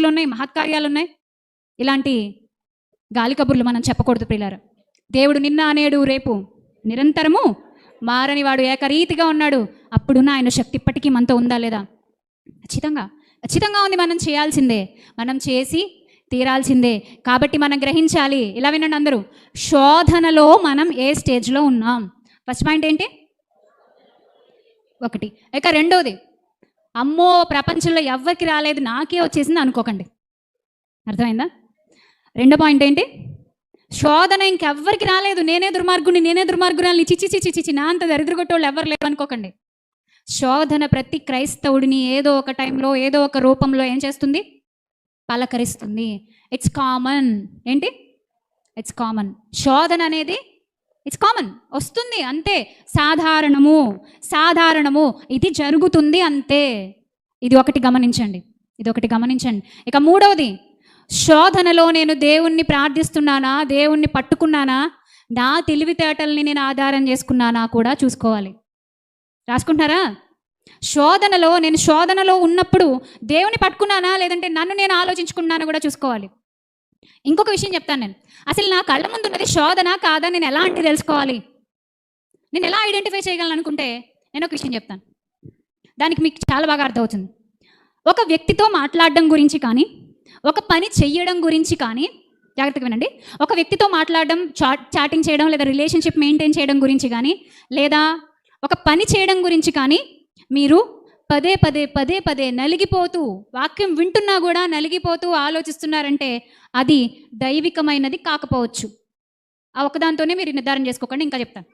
శక్తులు ఉన్నాయి మహత్కార్యాలు ఉన్నాయి ఇలాంటి గాలి కబుర్లు మనం చెప్పకూడదు ప్రియులారు. దేవుడు నిన్న అనేడు రేపు నిరంతరము మారని వాడు ఏకరీతిగా ఉన్నాడు. అప్పుడున్న ఆయన శక్తి ఇప్పటికీ మనతో ఉందా లేదా? ఖచ్చితంగా. ఖచ్చితంగా ఉంది మనం చేయాల్సిందే. మనం చేసి తీరాల్సిందే. కాబట్టి మనం గ్రహించాలి. ఇలా వినండి అందరూ. శోధనలో మనం ఏ స్టేజ్లో ఉన్నాం? ఫస్ట్ పాయింట్ ఏంటి? ఒకటి. ఇక రెండోది. అమ్మో ప్రపంచంలో ఎవ్వరికి రాలేదు నాకే వచ్చేసింది అనుకోకండి. అర్థమైందా? రెండో పాయింట్ ఏంటి? శోధన ఇంకెవ్వరికి రాలేదు నేనే దుర్మార్గుని నేనే దుర్మార్గురాలని చిచి చిచి చిచి నా అంత దరిద్రగొట్టేవాళ్ళు ఎవరు లేరు అనుకోకండి. శోధన ప్రతి క్రైస్తవుడిని ఏదో ఒక టైంలో ఏదో ఒక రూపంలో ఏం చేస్తుంది? పలకరిస్తుంది. ఇట్స్ కామన్ ఏంటి? ఇట్స్ కామన్ శోధన అనేది ఇట్స్ కామన్ వస్తుంది అంతే. సాధారణము. సాధారణము. ఇది జరుగుతుంది అంతే. ఇది ఒకటి గమనించండి. ఇది ఒకటి గమనించండి. ఇక మూడవది శోధనలో నేను దేవుణ్ణి ప్రార్థిస్తున్నానా? దేవుణ్ణి పట్టుకున్నానా? నా తెలివితేటల్ని నేను ఆధారం చేసుకున్నానా కూడా చూసుకోవాలి. రాసుకుంటున్నారా శోధనలో నేను శోధనలో ఉన్నప్పుడు దేవుని పట్టుకున్నానా? లేదంటే నన్ను నేను ఆలోచించుకున్నానా కూడా చూసుకోవాలి. ఇంకొక విషయం చెప్తాను నేను. అసలు నా కళ్ళ ముందు ఉన్నది శోధన కాదా? నేను ఎలా అంటే తెలుసుకోవాలి? నేను ఎలా ఐడెంటిఫై చేయగలను అనుకుంటే నేను ఒక విషయం చెప్తాను. దానికి మీకు చాలా బాగా అర్థమవుతుంది. ఒక వ్యక్తితో మాట్లాడడం గురించి కానీ ఒక పని చెయ్యడం గురించి కానీ జాగ్రత్తగా వినండి. ఒక వ్యక్తితో మాట్లాడడం చాట్ చాటింగ్ చేయడం లేదా రిలేషన్షిప్ మెయింటైన్ చేయడం గురించి కానీ లేదా ఒక పని చేయడం గురించి కానీ మీరు పదే పదే పదే పదే నలిగిపోతూ వాక్యం వింటున్నా కూడా నలిగిపోతూ ఆలోచిస్తున్నారంటే అది దైవికమైనది కాకపోవచ్చు. ఆ ఒక్కదాంతోనే మీరు నిర్ధారణ చేసుకోకండి ఇంకా చెప్తాను.